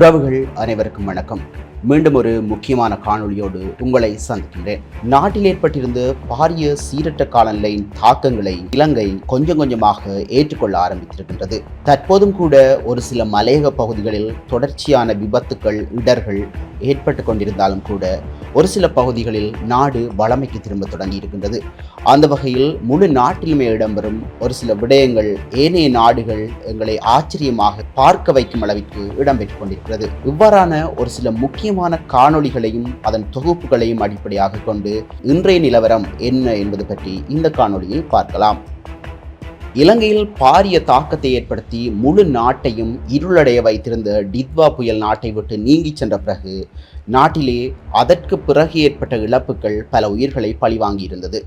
உறவுகள் அனைவருக்கும் வணக்கம். மீண்டும் ஒரு முக்கியமான காணொளியோடு உங்களை சந்திக்கின்றேன். நாட்டில் ஏற்பட்டிருந்த பாரிய சீரற்ற காலநிலையின் தாக்கங்களை இலங்கை கொஞ்சம் கொஞ்சமாக ஏற்றுக்கொள்ள ஆரம்பித்திருக்கின்றது. தற்போதும் கூட ஒரு சில மலையக பகுதிகளில் தொடர்ச்சியான விபத்துக்கள் இடர்கள் ஏற்பட்டு கொண்டிருந்தாலும் கூட ஒரு சில பகுதிகளில் நாடு வளமைக்கு திரும்ப தொடங்கி இருக்கின்றது. அந்த வகையில் முழு நாட்டிலுமே இடம்பெறும் ஒரு சில விடயங்கள் ஏனைய நாடுகள் எங்களை ஆச்சரியமாக பார்க்க வைக்கும் அளவிற்கு இடம்பெற்றுக் கொண்டிருக்கிறது. இவ்வாறான ஒரு சில முக்கியமான காணொளிகளையும் அதன் தொகுப்புகளையும் அடிப்படையாக கொண்டு இன்றைய நிலவரம் என்ன என்பது பற்றி இந்த காணொளியில் பார்க்கலாம். இலங்கையில் பாரிய தாக்கத்தை ஏற்படுத்தி முழு நாட்டையும் இருளடைய வைத்திருந்த டித்வா புயல் நாட்டை விட்டு நீங்கிச் சென்ற பிறகு நாட்டிலே அதற்கு பிறகு ஏற்பட்ட இழப்புகள் பல உயிர்களை பழிவாங்கியிருந்தது.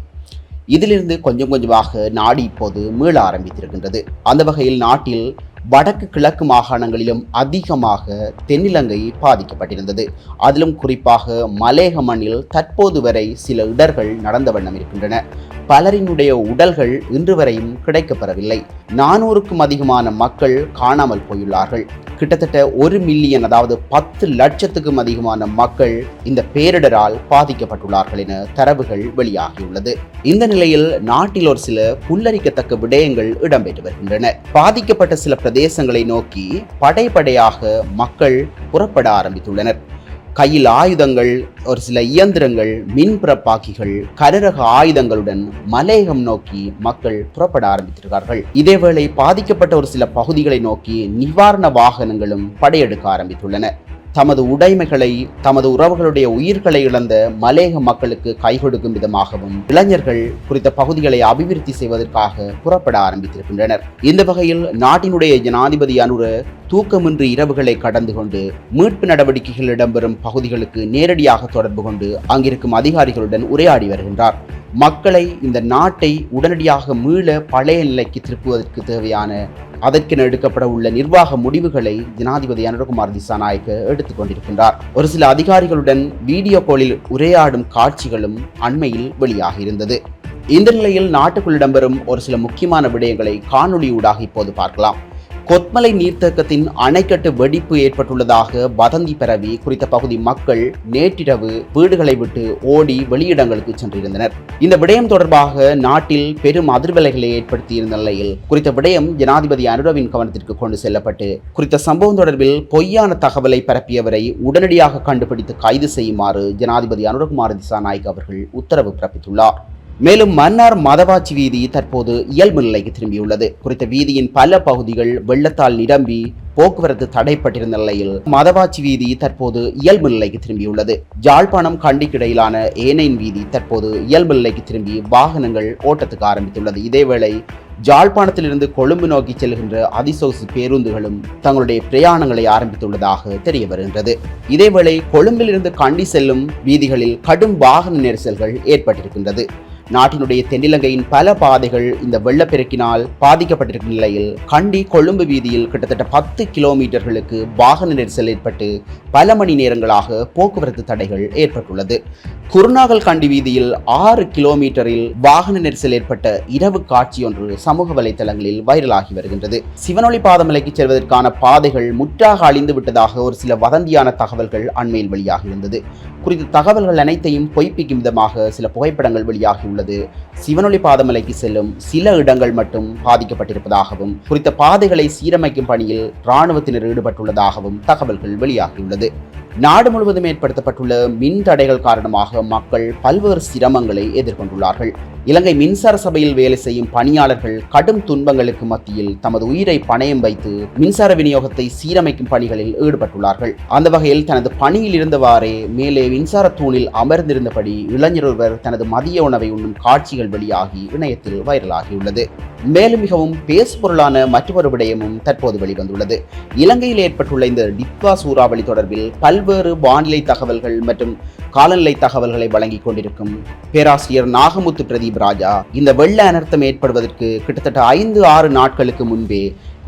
இதிலிருந்து கொஞ்சம் கொஞ்சமாக நாடு இப்போது மீள ஆரம்பித்திருக்கின்றது. அந்த வகையில் நாட்டில் வடக்கு கிழக்கு மாகாணங்களிலும் அதிகமாக தென்னிலங்கை பாதிக்கப்பட்டிருந்தது. அதிலும் குறிப்பாக மலேக மண்ணில் தற்போது வரை சில இடர்கள் நடந்த வண்ணம் இருக்கின்றன. பலரினுடைய உடல்கள் இன்று வரையும் கிடைக்கப்பெறவில்லை. நானூறுக்கும் அதிகமான மக்கள் காணாமல் போயுள்ளார்கள். கிட்டத்தட்ட ஒரு மில்லியன் அதாவது பத்து லட்சத்துக்கும் அதிகமான மக்கள் இந்த பேரிடரால் பாதிக்கப்பட்டுள்ளார்கள் என தரவுகள் வெளியாகியுள்ளது. இந்த நிலையில் நாட்டில் ஒரு சில புல்லரிக்கத்தக்க விடயங்கள் இடம்பெற்று வருகின்றன. பாதிக்கப்பட்ட சில பிரதேசங்களை நோக்கி படைப்படையாக மக்கள் புறப்பட ஆரம்பித்துள்ளனர். கையில் ஆயுதங்கள் ஒரு சில இயந்திரங்கள் மின் பிறப்பாக்கிகள் கரரக ஆயுதங்களுடன் மலையகம் நோக்கி மக்கள் புறப்பட ஆரம்பித்திருக்கிறார்கள். இதேவேளை பாதிக்கப்பட்ட ஒரு சில பகுதிகளை நோக்கி நிவாரண வாகனங்களும் படையெடுக்க ஆரம்பித்துள்ளன. தமது உடைமைகளை தமது உறவுகளுடைய உயிர்களை இழந்த மலேக மக்களுக்கு கை கொடுக்கும் விதமாகவும் இளைஞர்கள் குறித்த பகுதிகளை அபிவிருத்தி செய்வதற்காக புறப்பட ஆரம்பித்திருக்கின்றனர். இந்த வகையில் நாட்டினுடைய ஜனாதிபதி அனுர தூக்கமின்றி இரவுகளை கடந்து கொண்டு மீட்பு நடவடிக்கைகள் இடம்பெறும் பகுதிகளுக்கு நேரடியாக தொடர்பு கொண்டு அங்கிருக்கும் அதிகாரிகளுடன் உரையாடி வருகின்றார். மக்களை இந்த நாட்டை உடனடியாக மீள பழைய நிலைக்கு திருப்புவதற்கு தேவையான அதற்கென எடுக்கப்பட உள்ள நிர்வாக முடிவுகளை ஜனாதிபதி அனுரகுமார் திசாநாயக்க எடுத்துக்கொண்டிருக்கின்றார் ஒரு சில அதிகாரிகளுடன் வீடியோ காலில் உரையாடும் காட்சிகளும் அண்மையில் வெளியாக இருந்தது. இந்த நிலையில் நாட்டுக்குள் இடம்பெறும் ஒரு சில முக்கியமான விடயங்களை காணொளியூடாக இப்போது பார்க்கலாம். கொத்மலை நீர்த்தேக்கத்தின் அணைக்கட்டு வெடிப்பு ஏற்பட்டுள்ளதாக வதந்தி பரவி குறித்த பகுதி மக்கள் நேற்றிரவு வீடுகளை விட்டு ஓடி வெளியிடங்களுக்கு சென்றிருந்தனர். இந்த விடயம் தொடர்பாக நாட்டில் பெரும் அதிர்வலைகளை ஏற்படுத்தியிருந்த நிலையில் குறித்த விடயம் ஜனாதிபதி அனுரவின் கவனத்திற்கு கொண்டு செல்லப்பட்டு குறித்த சம்பவம் தொடர்பில் பொய்யான தகவலை பரப்பியவரை உடனடியாக கண்டுபிடித்து கைது செய்யுமாறு ஜனாதிபதி அனுரகுமார் திசாநாயக் அவர்கள் உத்தரவு பிறப்பித்துள்ளார். மேலும் மன்னார் மதவாச்சி வீதி தற்போது இயல்பு நிலைக்கு திரும்பியுள்ளது. குறித்த வீதியின் பல பகுதிகள் வெள்ளத்தால் நிரம்பி போக்குவரத்து தடைப்பட்டிருந்த நிலையில் மதவாச்சி வீதி தற்போது இயல்பு நிலைக்கு திரும்பியுள்ளது. ஜாழ்ப்பாணம் கண்டிக்கு இடையிலான ஏனையின் வீதி தற்போது இயல்பு நிலைக்கு திரும்பி வாகனங்கள் ஓட்டத்துக்கு ஆரம்பித்துள்ளது. இதேவேளை ஜாழ்ப்பாணத்திலிருந்து கொழும்பு நோக்கி செல்கின்ற அதிசொசு பேருந்துகளும் தங்களுடைய பிரயாணங்களை ஆரம்பித்துள்ளதாக தெரிய வருகின்றது. இதேவேளை கொழும்பிலிருந்து கண்டி செல்லும் வீதிகளில் கடும் வாகன நெரிசல்கள் ஏற்பட்டிருக்கின்றது. நாட்டினுடைய தென்னிலங்கையின் பல பாதைகள் இந்த வெள்ளப்பெருக்கினால் பாதிக்கப்பட்டிருக்கும் நிலையில் கண்டி கொழும்பு வீதியில் கிட்டத்தட்ட பத்து கிலோமீட்டர்களுக்கு வாகன நெரிசல் ஏற்பட்டு பல மணி நேரங்களாக போக்குவரத்து தடைகள் ஏற்பட்டுள்ளது. குருநாகல் கண்டி வீதியில் ஆறு கிலோமீட்டரில் வாகன நெரிசல் ஏற்பட்ட இரவு காட்சி ஒன்று சமூக வலைதளங்களில் வைரலாகி வருகின்றது. சிவனொளி பாதமலைக்கு செல்வதற்கான பாதைகள் முற்றாக அழிந்து விட்டதாக ஒரு சில வதந்தியான தகவல்கள் அண்மையில் வெளியாகியிருந்தது குறித்த தகவல்கள் அனைத்தையும் பொய்ப்பிக்கும் விதமாக சில புகைப்படங்கள் உள்ளது. சிவனொளி பாதமலைக்கு செல்லும் சில இடங்கள் மட்டும் பாதிக்கப்பட்டிருப்பதாகவும் குறித்த பாதைகளை சீரமைக்கும் பணியில் இராணுவத்தினர் ஈடுபட்டுள்ளதாகவும் தகவல்கள் வெளியாகியுள்ளது. நாடு முழுவதும் ஏற்படுத்தப்பட்டுள்ள மின் தடைகள் காரணமாக மக்கள் பல்வேறு சிரமங்களை எதிர்கொண்டுள்ளார்கள். இலங்கை மின்சார சபையில் வேலை செய்யும் பணியாளர்கள் கடும் துன்பங்களுக்கு மத்தியில் தமது உயிரை பணயம் வைத்து மின்சார விநியோகத்தை சீரமைக்கும் பணிகளில் ஈடுபட்டுள்ளார்கள். அந்த வகையில் தனது பணியில் இருந்தவாறே மேலே மின்சார தூணில் அமர்ந்திருந்தபடி இளைஞர் ஒருவர் தனது மதிய உணவை உண்ணும் காட்சிகள் வெளியாகி இணையத்தில் வைரலாகியுள்ளது. மேலும் மிகவும் பேசுபொருளான மற்றொரு விடயமும் தற்போது வெளிவந்துள்ளது. இலங்கையில் ஏற்பட்டுள்ள இந்த டித்வா சூறாவளி தொடர்பில் பல்வேறு வானிலை தகவல்கள் மற்றும் காலநிலை தகவல்களை வழங்கிக் கொண்டிருக்கும் பேராசிரியர் நாகமுத்து பிரதீப் ராஜா. இந்த வெள்ள அனர்த்தம் ஏற்படுவதற்கு கிட்டத்தட்ட ஐந்து ஆறு நாட்களுக்கு முன்பே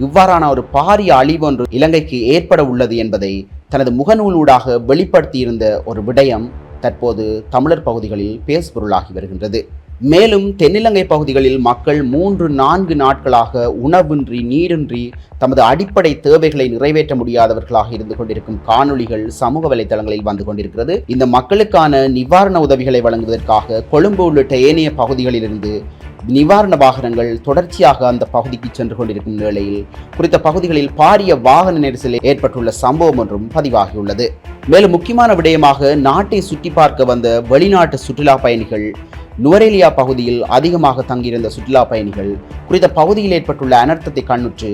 இவ்வாறான ஒரு பாரிய அழிவு ஒன்று இலங்கைக்கு ஏற்பட உள்ளது என்பதை தனது முகநூலூடாக வெளிப்படுத்தியிருந்த ஒரு விடயம் தற்போது தமிழர் பகுதிகளில் பேசுபொருளாகி வருகின்றது. மேலும் தென்னிலங்கை பகுதிகளில் மக்கள் மூன்று நான்கு நாட்களாக உணவின்றி நீரின்றி தமது அடிப்படை தேவைகளை நிறைவேற்ற முடியாதவர்களாக இருந்து கொண்டிருக்கும் காணொளிகள் சமூக வலைதளங்களில் வந்து கொண்டிருக்கிறது. இந்த மக்களுக்கான நிவாரண உதவிகளை வழங்குவதற்காக கொழும்பு உள்ளிட்ட ஏனைய பகுதிகளிலிருந்து நிவாரண வாகனங்கள் தொடர்ச்சியாக அந்த பகுதிக்கு சென்று கொண்டிருக்கும் நிலையில் குறித்த பகுதிகளில் பாரிய வாகன நெரிசல் ஏற்பட்டுள்ள சம்பவம் ஒன்றும் பதிவாகியுள்ளது. மேலும் முக்கியமான விடயமாக நாட்டை சுற்றி பார்க்க வந்த வெளிநாட்டு சுற்றுலா பயணிகள் நுவரேலியா பகுதியில் அதிகமாக தங்கியிருந்த சுற்றுலா பயணிகள் குறித்த பகுதியில் ஏற்பட்டுள்ள அனர்த்தத்தை கண்ணுற்று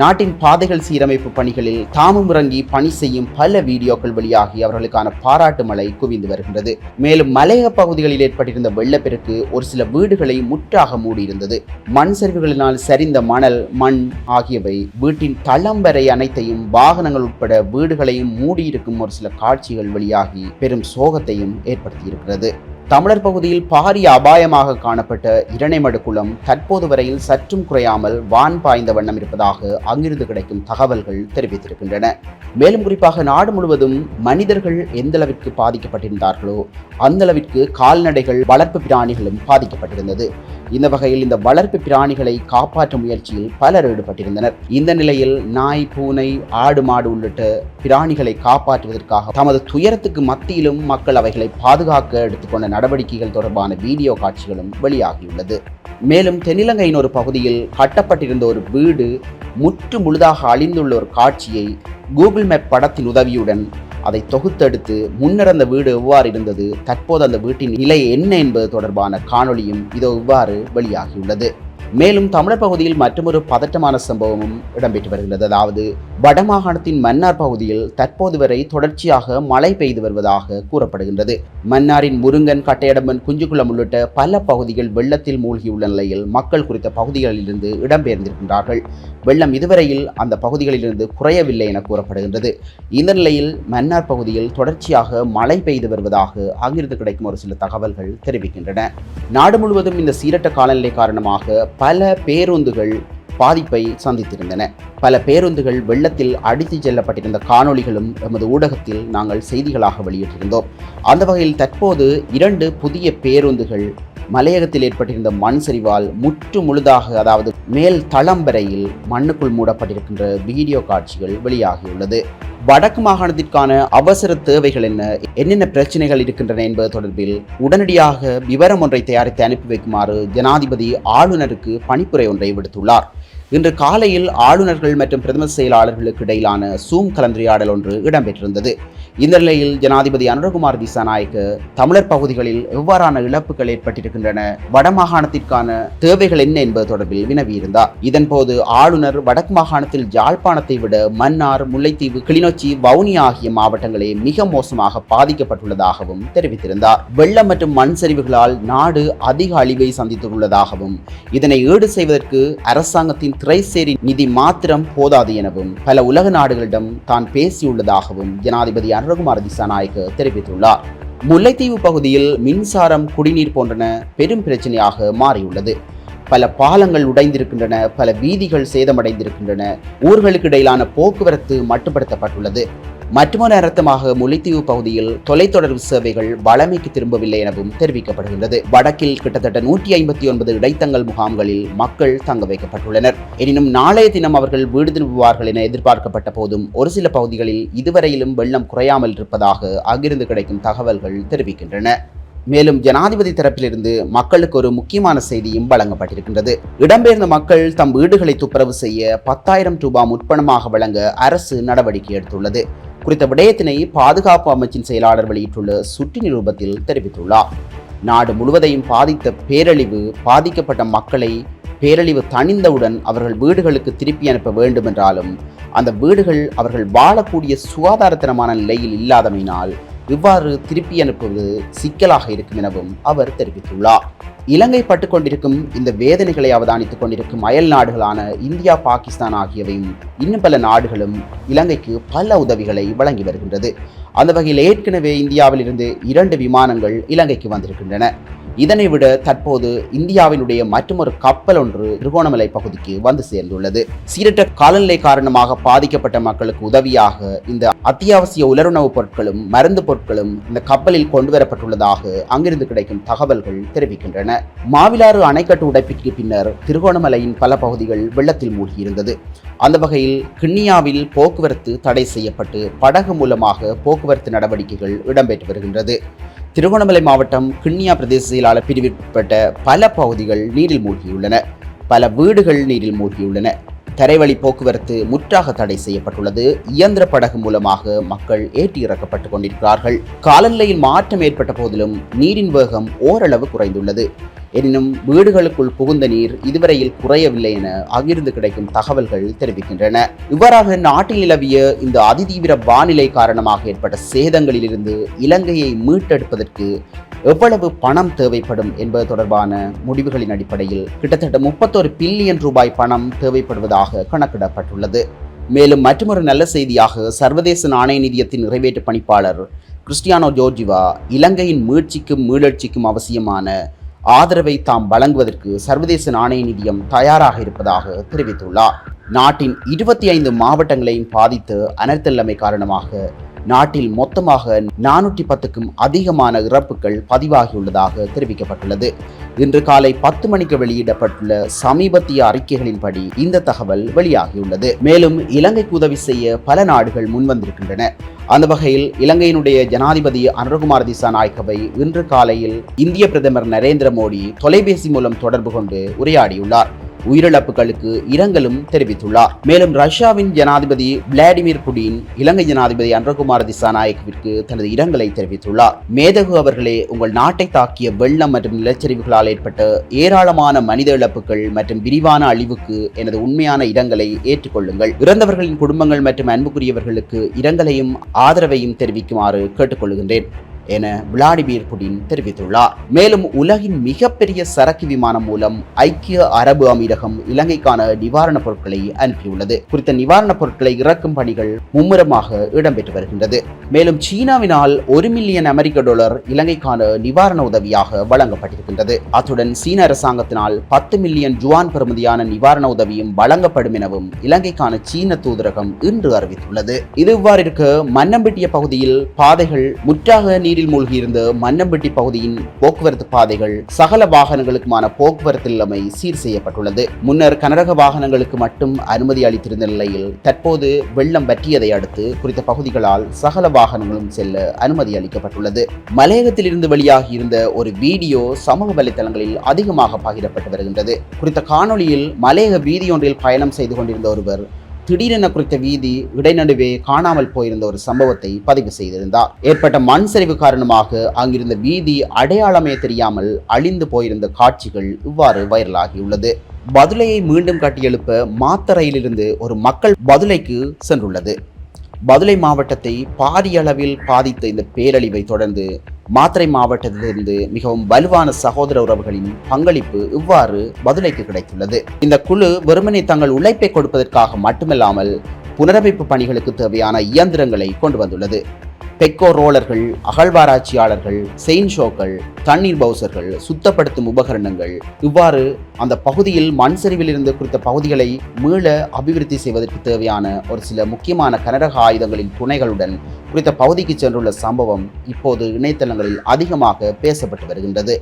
நாட்டின் பாதைகள் சீரமைப்பு பணிகளில் தாமும் இறங்கி பணி செய்யும் பல வீடியோக்கள் வெளியாகி அவர்களுக்கான பாராட்டு மழை குவிந்து வருகின்றது. மேலும் மலையக பகுதிகளில் ஏற்பட்டிருந்த வெள்ளப்பெருக்கு ஒரு சில வீடுகளை முற்றாக மூடியிருந்தது. மண் சரிவுகளினால் சரிந்த மணல் மண் ஆகியவை வீட்டின் தளம் வரை அனைத்தையும் வாகனங்கள் உட்பட வீடுகளையும் மூடியிருக்கும் ஒரு சில காட்சிகள் வெளியாகி பெரும் சோகத்தையும் ஏற்படுத்தியிருக்கிறது. தமிழர் பகுதியில் பாரிய அபாயமாக காணப்பட்ட இரணைமடு குளம் தற்போது வரையில் சற்றும் குறையாமல் வான் பாய்ந்த வண்ணம் இருப்பதாக அங்கிருந்து கிடைக்கும் தகவல்கள் தெரிவித்திருக்கின்றன. மேலும் குறிப்பாக நாடு முழுவதும் மனிதர்கள் எந்த அளவிற்கு பாதிக்கப்பட்டிருந்தார்களோ அந்த அளவிற்கு கால்நடைகள் வளர்ப்பு பிராணிகளும் பாதிக்கப்பட்டிருந்தது. இந்த வகையில் இந்த வளர்ப்பு பிராணிகளை காப்பாற்றும் முயற்சியில் பலர் ஈடுபட்டிருந்தனர். இந்த நிலையில் நாய் பூனை ஆடு மாடு உள்ளிட்ட பிராணிகளை காப்பாற்றுவதற்காக தமது துயரத்துக்கு மத்தியிலும் மக்கள் அவைகளை பாதுகாக்க எடுத்துக்கொண்ட நடவடிக்கைகள் தொடர்பான வீடியோ காட்சிகளும் வெளியாகியுள்ளது. மேலும் தென்னிலங்கையின் ஒரு பகுதியில் கட்டப்பட்டிருந்த ஒரு வீடு முற்று முழுதாக அழிந்துள்ள ஒரு காட்சியை கூகுள் மேப் படத்தின் உதவியுடன் அதை தொகுத்தெடுத்து முன்னர் அந்த வீடு எவ்வாறு இருந்தது தற்போது அந்த வீட்டின் நிலை என்ன என்பது தொடர்பான காணொளியும் இதோ இவ்வாறு வெளியாகியுள்ளது. மேலும் தமிழர் பகுதியில் மற்றொரு பதட்டமான சம்பவமும் இடம்பெற்று வருகிறது. அதாவது வடமாகாணத்தின் மன்னார் பகுதியில் தற்போது வரை தொடர்ச்சியாக மழை பெய்து வருவதாக கூறப்படுகின்றது. மன்னாரின் முருங்கன் கட்டையடம்பன் குஞ்சுக்குளம் உள்ளிட்ட பல பகுதிகள் வெள்ளத்தில் மூழ்கியுள்ள நிலையில் மக்கள் குறித்த பகுதிகளிலிருந்து இடம்பெயர்ந்திருக்கின்றார்கள். வெள்ளம் இதுவரையில் அந்த பகுதிகளிலிருந்து குறையவில்லை என கூறப்படுகின்றது. இந்த நிலையில் மன்னார் பகுதியில் தொடர்ச்சியாக மழை பெய்து வருவதாக அங்கிருந்து கிடைக்கும் ஒரு சில தகவல்கள் தெரிவிக்கின்றன. நாடு முழுவதும் இந்த சீரற்ற காலநிலை காரணமாக பல பேருந்துகள் பாதிப்பை சந்தித்திருந்தன. பல பேருந்துகள் வெள்ளத்தில் அடித்துச் செல்லப்பட்டிருந்த காணொளிகளும் எமது ஊடகத்தில் நாங்கள் செய்திகளாக வெளியிட்டிருந்தோம். அந்த வகையில் தற்போது இரண்டு புதிய பேருந்துகள் மலையகத்தில் ஏற்பட்டிருந்த மண் சரிவால் முற்று முழுதாக அதாவது மேல் தளம் வரையில் மண்ணுக்குள் மூடப்பட்டிருக்கின்ற வீடியோ காட்சிகள் வெளியாகியுள்ளது. வடக்கு மாகாணத்திற்கான அவசர தேவைகள் என்ன என்னென்ன பிரச்சனைகள் இருக்கின்றன என்பது தொடர்பில் உடனடியாக விவரம் ஒன்றை தயாரித்து அனுப்பி வைக்குமாறு ஜனாதிபதி ஆளுநருக்கு பணிப்புரை ஒன்றை விடுத்துள்ளார். இன்று காலையில் ஆளுநர்கள் மற்றும் பிரதம செயலாளர்களுக்கு இடையிலான சூம் கலந்துரையாடல் ஒன்று இடம்பெற்றிருந்தது. இந்த நிலையில் ஜனாதிபதி அனுரகுமார் திசாநாயக்க தமிழர் பகுதிகளில் எவ்வாறான இழப்புகள் ஏற்பட்டிருக்கின்றன வடமாகாணத்திற்கான தேவைகள் என்ன என்பது தொடர்பில் வினவியிருந்தார். இதன்போது ஆளுநர் வடக்கு மாகாணத்தில் ஜாழ்ப்பாணத்தை விட மன்னார் முல்லைத்தீவு கிளிநொச்சி வவுனி ஆகிய மாவட்டங்களே மிக மோசமாக பாதிக்கப்பட்டுள்ளதாகவும் தெரிவித்திருந்தார். வெள்ளம் மற்றும் மண் சரிவுகளால் நாடு அதிக அழிவை சந்தித்துள்ளதாகவும் இதனை ஈடு செய்வதற்கு அரசாங்கத்தின் திரைசேரி நிதி மாத்திரம் போதாது எனவும் பல உலக நாடுகளிடம் தான் பேசியுள்ளதாகவும் ஜனாதிபதி அனுரகுமார் திசாநாயக்க தெரிவித்துள்ளார். முல்லைத்தீவு பகுதியில் மின்சாரம் குடிநீர் போன்றன பெரும் பிரச்சனையாக மாறியுள்ளது. பல பாலங்கள் உடைந்திருக்கின்றன பல வீதிகள் சேதமடைந்திருக்கின்றன ஊர்களுக்கு இடையிலான போக்குவரத்து மட்டுப்படுத்தப்பட்டுள்ளது. மற்றொரு அர்த்தமாக முல்லைத்தீவு பகுதியில் தொலைத்தொடர்பு சேவைகள் வளமைக்கு திரும்பவில்லை எனவும் தெரிவிக்கப்படுகின்றது. வடக்கில் கிட்டத்தட்ட நூற்றி ஐம்பத்தி ஒன்பது இடைத்தங்கல் முகாம்களில் மக்கள் தங்க வைக்கப்பட்டுள்ளனர். எனினும் நாளைய தினம் அவர்கள் வீடு திரும்புவார்கள் என எதிர்பார்க்கப்பட்ட போதும் ஒரு சில பகுதிகளில் இதுவரையிலும் வெள்ளம் குறையாமல் இருப்பதாக அங்கிருந்து கிடைக்கும் தகவல்கள் தெரிவிக்கின்றன. மேலும் ஜனாதிபதி தரப்பிலிருந்து மக்களுக்கு ஒரு முக்கியமான செய்தியும் வழங்கப்பட்டிருக்கின்றது. இடம்பெயர்ந்த மக்கள் தம் வீடுகளை துப்புரவு செய்ய பத்தாயிரம் ரூபாய் முற்பணமாக வழங்க அரசு நடவடிக்கை எடுத்துள்ளது. குறித்த விடயத்தினை பாதுகாப்பு அமைச்சின் செயலாளர் வெளியிட்டுள்ள சுற்றி நிரூபத்தில் தெரிவித்துள்ளார். நாடு முழுவதையும் பாதித்த பேரழிவு பாதிக்கப்பட்ட மக்களை பேரழிவு தணிந்தவுடன் அவர்கள் வீடுகளுக்கு திருப்பி அனுப்ப வேண்டும் என்றாலும் அந்த வீடுகள் அவர்கள் வாழக்கூடிய சுகாதாரத்தனமான நிலையில் இல்லாதமையினால் இவ்வாறு திருப்பி அனுப்புவது சிக்கலாக இருக்கும் எனவும் அவர் தெரிவித்துள்ளார். இலங்கை பட்டுக்கொண்டிருக்கும் இந்த வேதனைகளை அவதானித்துக் கொண்டிருக்கும் அயல் நாடுகளான இந்தியா பாகிஸ்தான் ஆகியவையும் இன்னும் பல நாடுகளும் இலங்கைக்கு பல உதவிகளை வழங்கி வருகின்றது. அந்த வகையில் ஏற்கனவே இந்தியாவில் இருந்து இரண்டு விமானங்கள் இலங்கைக்கு வந்திருக்கின்றன. இதனை விட தற்போது இந்தியாவினுடைய மற்றொரு கப்பல் ஒன்று திருகோணமலை பகுதிக்கு வந்து சேர்ந்துள்ளது. சீரற்ற காலநிலை காரணமாக பாதிக்கப்பட்ட மக்களுக்கு உதவியாக இந்த அத்தியாவசிய உலருணவுப் பொருட்களும் மருந்து பொருட்களும் இந்த கப்பலில் கொண்டு வரப்பட்டுள்ளதாக அங்கிருந்து கிடைக்கும் தகவல்கள் தெரிவிக்கின்றன. மாவிலாறு அணைக்கட்டு உடைப்பிற்கு பின்னர் திருகோணமலையின் பல பகுதிகள் வெள்ளத்தில் மூழ்கியிருந்தது. அந்த வகையில் கிண்ணியாவில் போக்குவரத்து தடை செய்யப்பட்டு படகு மூலமாக போக்குவரத்து நடவடிக்கைகள் இடம்பெற்று வருகின்றது. திருவண்ணாமலை மாவட்டம் கிண்ணியா பிரதேச செயலாளர் பிரிவிற்குட்பட்ட பல பகுதிகள் நீரில் மூழ்கியுள்ளன. பல வீடுகள் நீரில் மூழ்கியுள்ளன. தரைவழி போக்குவரத்து முற்றாக தடை செய்யப்பட்டுள்ளது. இயந்திர படகு மூலமாக மக்கள் ஏற்றி இறக்கப்பட்டு கொண்டிருக்கிறார்கள். காலநிலையில் மாற்றம் ஏற்பட்ட போதிலும் நீரின் வேகம் ஓரளவு குறைந்துள்ளது. எனினும் வீடுகளுக்குள் புகுந்த நீர் இதுவரையில் குறையவில்லை என அங்கிருந்து கிடைக்கும் தகவல்கள் தெரிவிக்கின்றன. இவ்வாறாக நாட்டில் நிலவிய இந்த அதிதீவிர வானிலை காரணமாக ஏற்பட்ட சேதங்களிலிருந்து இலங்கையை மீட்டெடுப்பதற்கு எவ்வளவு பணம் தேவைப்படும் என்பது தொடர்பான முடிவுகளின் அடிப்படையில் கிட்டத்தட்ட முப்பத்தொரு பில்லியன் ரூபாய் பணம் தேவைப்படுவதாக கணக்கிடப்பட்டுள்ளது. மேலும் மற்றொரு நல்ல செய்தியாக சர்வதேச நாணய நிதியத்தின் நிறைவேற்று பணிப்பாளர் கிறிஸ்டியானோ ஜோர்ஜிவா இலங்கையின் மீழ்ச்சிக்கும் மீளட்சிக்கும் அவசியமான ஆதரவை தாம் வழங்குவதற்கு சர்வதேச நாணய நிதியம் தயாராக இருப்பதாக தெரிவித்துள்ளார். நாட்டின் இருபத்தி ஐந்து மாவட்டங்களையும் பாதித்து அனர்த்தநிலைமை காரணமாக நாட்டில் மொத்தமாக நானூற்றி பத்துக்கும் அதிகமான இறப்புகள் பதிவாகியுள்ளதாக தெரிவிக்கப்பட்டுள்ளது. இன்று காலை பத்து மணிக்கு வெளியிடப்பட்டுள்ள சமீபத்திய அறிக்கைகளின்படி இந்த தகவல் வெளியாகியுள்ளது. மேலும் இலங்கைக்கு உதவி செய்ய பல நாடுகள் முன்வந்திருக்கின்றன. அந்த வகையில் இலங்கையினுடைய ஜனாதிபதி அனுரகுமார் திசாநாயக்கவை இன்று காலையில் இந்திய பிரதமர் நரேந்திர மோடி தொலைபேசி மூலம் தொடர்பு கொண்டு உரையாடியுள்ளார். உயிரிழப்புகளுக்கு இரங்கலும் தெரிவித்துள்ளார். மேலும் ரஷ்யாவின் ஜனாதிபதி விளாடிமிர் புடின் இலங்கை ஜனாதிபதி அன்றகுமார் திசாநாயக்கவிற்கு தனது இரங்கலை தெரிவித்துள்ளார். மேதகு அவர்களே உங்கள் நாட்டை தாக்கிய வெள்ளம் மற்றும் நிலச்சரிவுகளால் ஏற்பட்ட ஏராளமான மனித இழப்புகள் மற்றும் விரிவான அழிவுக்கு எனது உண்மையான இரங்கலை ஏற்றுக்கொள்ளுங்கள். இறந்தவர்களின் குடும்பங்கள் மற்றும் அன்புக்குரியவர்களுக்கு இரங்கலையும் ஆதரவையும் தெரிவிக்குமாறு கேட்டுக்கொள்கின்றேன். என விளாடிமிர் புடின் தெரிவித்துள்ளார். மேலும் உலகின் மிகப்பெரிய சரக்கு விமானம் மூலம் ஐக்கிய அரபு அமீரகம் இலங்கைக்கான நிவாரணப் பொருட்களை அனுப்பியுள்ளது. குறித்த நிவாரணப் பொருட்களை இறக்கும் பணிகள் மும்முரமாக இடம்பெற்று வருகின்றது. மேலும் சீனாவினால் ஒரு மில்லியன் அமெரிக்க டாலர் இலங்கைக்கான நிவாரண உதவியாக வழங்கப்பட்டிருக்கின்றது. அத்துடன் சீன அரசாங்கத்தினால் பத்து மில்லியன் ஜுவான் பெறுமதியான நிவாரண உதவியும் வழங்கப்படும் எனவும் இலங்கைக்கான சீன தூதரகம் இன்று அறிவித்துள்ளது. இது இவ்வாறு இருக்க மன்னம்பட்டிய பகுதியில் பாதைகள் முற்றாக நீர் நீரில் மூழ்கியிருந்த மன்னம்பட்டி பகுதியின் போக்குவரத்து பாதைகள் சகல வாகனங்களுக்குமான போக்குவரத்து நிலைமை சீர் செய்யப்பட்டுள்ளது. முன்னர் கனரக வாகனங்களுக்கு மட்டும் அனுமதி அளித்திருந்த நிலையில் தற்போது வெள்ளம் வற்றியதை அடுத்து குறித்த பகுதிகளால் சகல வாகனங்களும் செல்ல அனுமதி அளிக்கப்பட்டுள்ளது. மலையகத்திலிருந்து வெளியாகியிருந்த ஒரு வீடியோ சமூக வலைதளங்களில் அதிகமாக பகிரப்பட்டு வருகின்றது. குறித்த காணொளியில் மலையக வீதியொன்றில் பயணம் செய்து கொண்டிருந்த ஒருவர் திடீரென குறித்த வீதி இடைநடுவே காணாமல் போயிருந்த ஒரு சம்பவத்தை பதிவு செய்திருந்தார். ஏற்பட்ட மண் சரிவு காரணமாக அங்கிருந்த வீதி அடையாளமே தெரியாமல் அழிந்து போயிருந்த காட்சிகள் இவ்வாறு வைரலாகியுள்ளது. பதுளையை மீண்டும் கட்டியெழுப்ப மாத்தரையிலிருந்து ஒரு மக்கள் பதுளைக்கு சென்றுள்ளது. மதுரை மாவட்டத்தை பாரியளவில் பாதித்த இந்த பேரழிவை தொடர்ந்து மாத்திரை மாவட்டத்திலிருந்து மிகவும் வலுவான சகோதர உறவுகளின் பங்களிப்பு இவ்வாறு மதுரைக்கு கிடைத்துள்ளது. இந்த குழு வெறுமனே தங்கள் உழைப்பை கொடுப்பதற்காக மட்டுமல்லாமல் புனரமைப்பு பணிகளுக்கு தேவையான இயந்திரங்களை கொண்டு வந்துள்ளது. பெக்கோ ரோலர்கள் அகழ்வாராய்ச்சியாளர்கள் செயின் ஷோக்கள் தண்ணீர் பவுசர்கள் சுத்தப்படுத்தும் உபகரணங்கள் இவ்வாறு அந்த பகுதியில் மண் சரிவிலிருந்து குறித்த பகுதிகளை மீள அபிவிருத்தி செய்வதற்கு தேவையான ஒரு சில முக்கியமான கனரக ஆயுதங்களின் துணைகளுடன் குறித்த பகுதிக்கு சென்றுள்ள சம்பவம் இப்போது இணையதளங்களில் அதிகமாக பேசப்பட்டு வருகின்றது.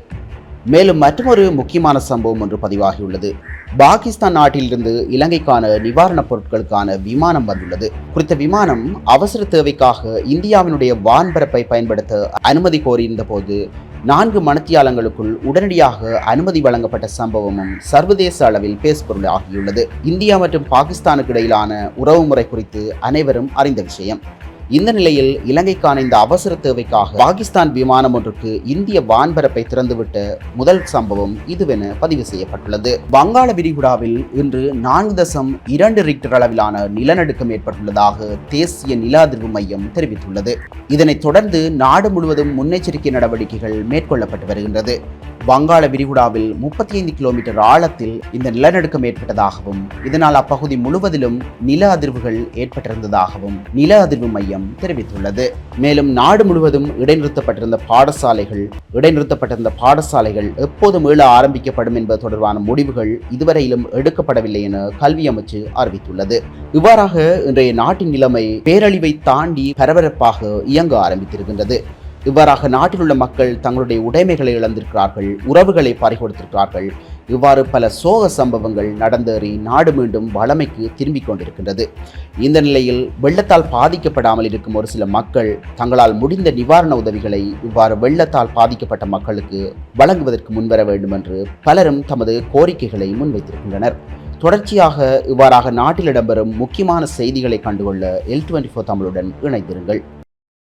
மேலும் மற்றொரு முக்கியமான சம்பவம் ஒன்று பதிவாகியுள்ளது. பாகிஸ்தான் நாட்டிலிருந்து இலங்கைக்கான நிவாரணப் பொருட்களுக்கான விமானம் வந்துள்ளது. குறித்த விமானம் அவசர தேவைக்காக இந்தியாவினுடைய வான்பரப்பை பயன்படுத்த அனுமதி கோரியிருந்த போது நான்கு மணத்தியாலங்களுக்குள் உடனடியாக அனுமதி வழங்கப்பட்ட சம்பவமும் சர்வதேச அளவில் பேசுபொருள் ஆகியுள்ளது. இந்தியா மற்றும் பாகிஸ்தானுக்கு இடையிலான உறவுமுறை குறித்து அனைவரும் அறிந்த விஷயம். இந்த நிலையில் இலங்கைக்கான இந்த அவசர தேவைக்காக பாகிஸ்தான் விமானம் ஒன்றுக்கு இந்திய வான்பரப்பை திறந்துவிட்ட முதல் சம்பவம் இதுவென பதிவு செய்யப்பட்டுள்ளது. வங்காள விரிகுடாவில் இன்று நான்கு தசம் இரண்டு ரிக்டர் அளவிலான நிலநடுக்கம் ஏற்பட்டுள்ளதாக தேசிய நில அதிர்வு மையம் தெரிவித்துள்ளது. இதனைத் தொடர்ந்து நாடு முழுவதும் முன்னெச்சரிக்கை நடவடிக்கைகள் மேற்கொள்ளப்பட்டு வருகின்றது. வங்காள விரிகுடாவில் முப்பத்தி ஐந்து கிலோமீட்டர் ஆழத்தில் இந்த நிலநடுக்கம் ஏற்பட்டதாகவும் இதனால் அப்பகுதி முழுவதிலும் நில அதிர்வுகள் ஏற்பட்டிருந்ததாகவும் நில அதிர்வு மையம் தெரிவித்துள்ளது. மேலும் நாடு முழுவதும் இடைநிறுத்தப்பட்டிருந்த பாடசாலைகள் இடைநிறுத்தப்பட்டிருந்த பாடசாலைகள் எப்போது மீள ஆரம்பிக்கப்படும் என்பது தொடர்பான முடிவுகள் இதுவரையிலும் எடுக்கப்படவில்லை என கல்வி அமைச்சு அறிவித்துள்ளது. இவ்வாறாக இன்றைய நாட்டின் நிலைமை பேரழிவை தாண்டி பரபரப்பாக இயங்க ஆரம்பித்திருக்கின்றது. இவ்வாறாக நாட்டில் உள்ள மக்கள் தங்களுடைய உடைமைகளை இழந்திருக்கிறார்கள் உறவுகளை பறிகொடுத்திருக்கிறார்கள். இவ்வாறு பல சோக சம்பவங்கள் நடந்தேறி நாடு மீண்டும் வளமைக்கு திரும்பிக் கொண்டிருக்கின்றது. இந்த நிலையில் வெள்ளத்தால் பாதிக்கப்படாமல் இருக்கும் ஒரு சில மக்கள் தங்களால் முடிந்த நிவாரண உதவிகளை இவ்வாறு வெள்ளத்தால் பாதிக்கப்பட்ட மக்களுக்கு வழங்குவதற்கு முன்வர வேண்டும் என்று பலரும் தமது கோரிக்கைகளை முன்வைத்திருக்கின்றனர். தொடர்ச்சியாக இவ்வாறாக நாட்டில் இடம்பெறும் முக்கியமான செய்திகளை கண்டுகொள்ள எல் டுவெண்ட்டி ஃபோர் தமிழுடன் இணைந்திருங்கள்.